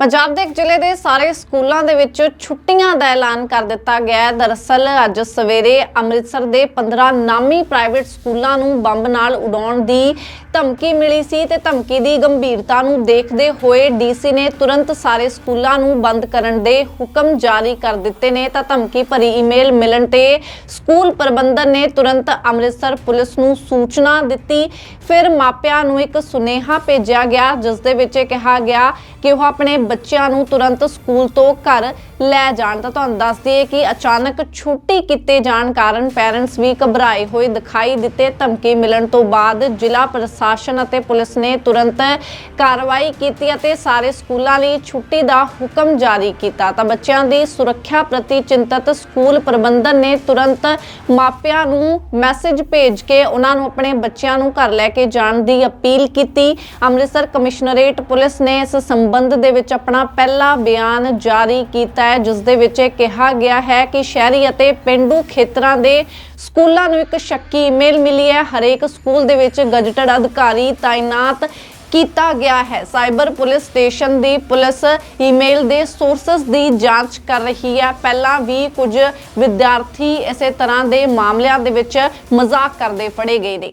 ਪੰਜਾਬ ਦੇ ਜ਼ਿਲ੍ਹੇ ਦੇ ਸਾਰੇ ਸਕੂਲਾਂ ਦੇ ਵਿੱਚ ਛੁੱਟੀਆਂ ਦਾ ਐਲਾਨ ਕਰ ਦਿੱਤਾ ਗਿਆ ਹੈ। ਦਰਅਸਲ, ਅੱਜ ਸਵੇਰੇ ਅੰਮ੍ਰਿਤਸਰ ਦੇ 15 ਨਾਮੀ ਪ੍ਰਾਈਵੇਟ ਸਕੂਲਾਂ ਨੂੰ ਬੰਬ ਨਾਲ ਉਡਾਉਣ ਦੀ ਧਮਕੀ ਮਿਲੀ ਸੀ ਤੇ ਧਮਕੀ ਦੀ ਗੰਭੀਰਤਾ ਨੂੰ ਦੇਖਦੇ ਹੋਏ ਡੀਸੀ ਨੇ ਤੁਰੰਤ ਸਾਰੇ ਸਕੂਲਾਂ ਨੂੰ ਬੰਦ ਕਰਨ ਦੇ ਹੁਕਮ ਜਾਰੀ ਕਰ ਦਿੱਤੇ ਨੇ। ਤਾਂ ਧਮਕੀ ਭਰੀ ਈਮੇਲ ਮਿਲਣ ਤੇ ਸਕੂਲ ਪ੍ਰਬੰਧਨ ਨੇ ਤੁਰੰਤ ਅੰਮ੍ਰਿਤਸਰ ਪੁਲਿਸ ਨੂੰ ਸੂਚਨਾ ਦਿੱਤੀ। ਫਿਰ ਮਾਪਿਆਂ ਨੂੰ ਇੱਕ ਸੁਨੇਹਾ ਭੇਜਿਆ ਗਿਆ, ਜਿਸ ਦੇ ਵਿੱਚ ਇਹ ਕਿਹਾ ਗਿਆ ਕਿ ਉਹ ਆਪਣੇ ਬੱਚਿਆਂ ਨੂੰ ਤੁਰੰਤ ਸਕੂਲ ਤੋਂ ਘਰ ਲੈ ਜਾਣ ਤਾਂ ਤੁਹਾਨੂੰ ਦੱਸ ਦਈਏ ਕਿ ਅਚਾਨਕ ਛੁੱਟੀ ਕੀਤੇ ਜਾਣ ਕਾਰਨ ਪੈਰੈਂਟਸ ਵੀ ਘਬਰਾਏ ਹੋਏ ਦਿਖਾਈ ਦਿੱਤੇ। ਧਮਕੀ ਮਿਲਣ ਤੋਂ ਬਾਅਦ ਜ਼ਿਲ੍ਹਾ ਪ੍ਰਸ਼ਾਸਨ ਅਤੇ ਪੁਲਿਸ ਨੇ ਤੁਰੰਤ ਕਾਰਵਾਈ ਕੀਤੀ ਅਤੇ ਸਾਰੇ ਸਕੂਲਾਂ ਲਈ ਛੁੱਟੀ ਦਾ ਹੁਕਮ ਜਾਰੀ ਕੀਤਾ। ਤਾਂ ਬੱਚਿਆਂ ਦੀ ਸੁਰੱਖਿਆ ਪ੍ਰਤੀ ਚਿੰਤਤ ਸਕੂਲ ਪ੍ਰਬੰਧਨ ਨੇ ਤੁਰੰਤ ਮਾਪਿਆਂ ਨੂੰ ਮੈਸੇਜ ਭੇਜ ਕੇ ਉਹਨਾਂ ਨੂੰ ਆਪਣੇ ਬੱਚਿਆਂ ਨੂੰ ਘਰ ਲੈ ਕੇ ਜਾਣ ਦੀ ਅਪੀਲ ਕੀਤੀ। ਅੰਮ੍ਰਿਤਸਰ ਕਮਿਸ਼ਨਰੇਟ ਪੁਲਿਸ ਨੇ ਇਸ ਸੰਬੰਧ ਦੇ ਵਿੱਚ ਆਪਣਾ ਪਹਿਲਾ ਬਿਆਨ ਜਾਰੀ ਕੀਤਾ ਹੈ, ਜਿਸ ਦੇ ਵਿੱਚ ਇਹ ਕਿਹਾ ਗਿਆ ਹੈ ਕਿ ਸ਼ਹਿਰੀ ਅਤੇ ਪਿੰਡੂ ਖੇਤਰਾਂ ਦੇ ਸਕੂਲਾਂ ਨੂੰ ਇੱਕ ਸ਼ੱਕੀ ਈਮੇਲ ਮਿਲੀ ਹੈ। ਹਰੇਕ ਸਕੂਲ ਦੇ ਵਿੱਚ ਗਜਟਡ ਅਧਿਕਾਰੀ ਤਾਇਨਾਤ ਕੀਤਾ ਗਿਆ ਹੈ। ਸਾਈਬਰ ਪੁਲਿਸ ਸਟੇਸ਼ਨ ਦੀ ਪੁਲਿਸ ਈਮੇਲ ਦੇ ਸੋਰਸਸ ਦੀ ਜਾਂਚ ਕਰ ਰਹੀ ਹੈ। ਪਹਿਲਾਂ ਵੀ ਕੁਝ ਵਿਦਿਆਰਥੀ ਇਸੇ ਤਰ੍ਹਾਂ ਦੇ ਮਾਮਲਿਆਂ ਦੇ ਵਿੱਚ ਮਜ਼ਾਕ ਕਰਦੇ ਫੜੇ ਗਏ ਨੇ।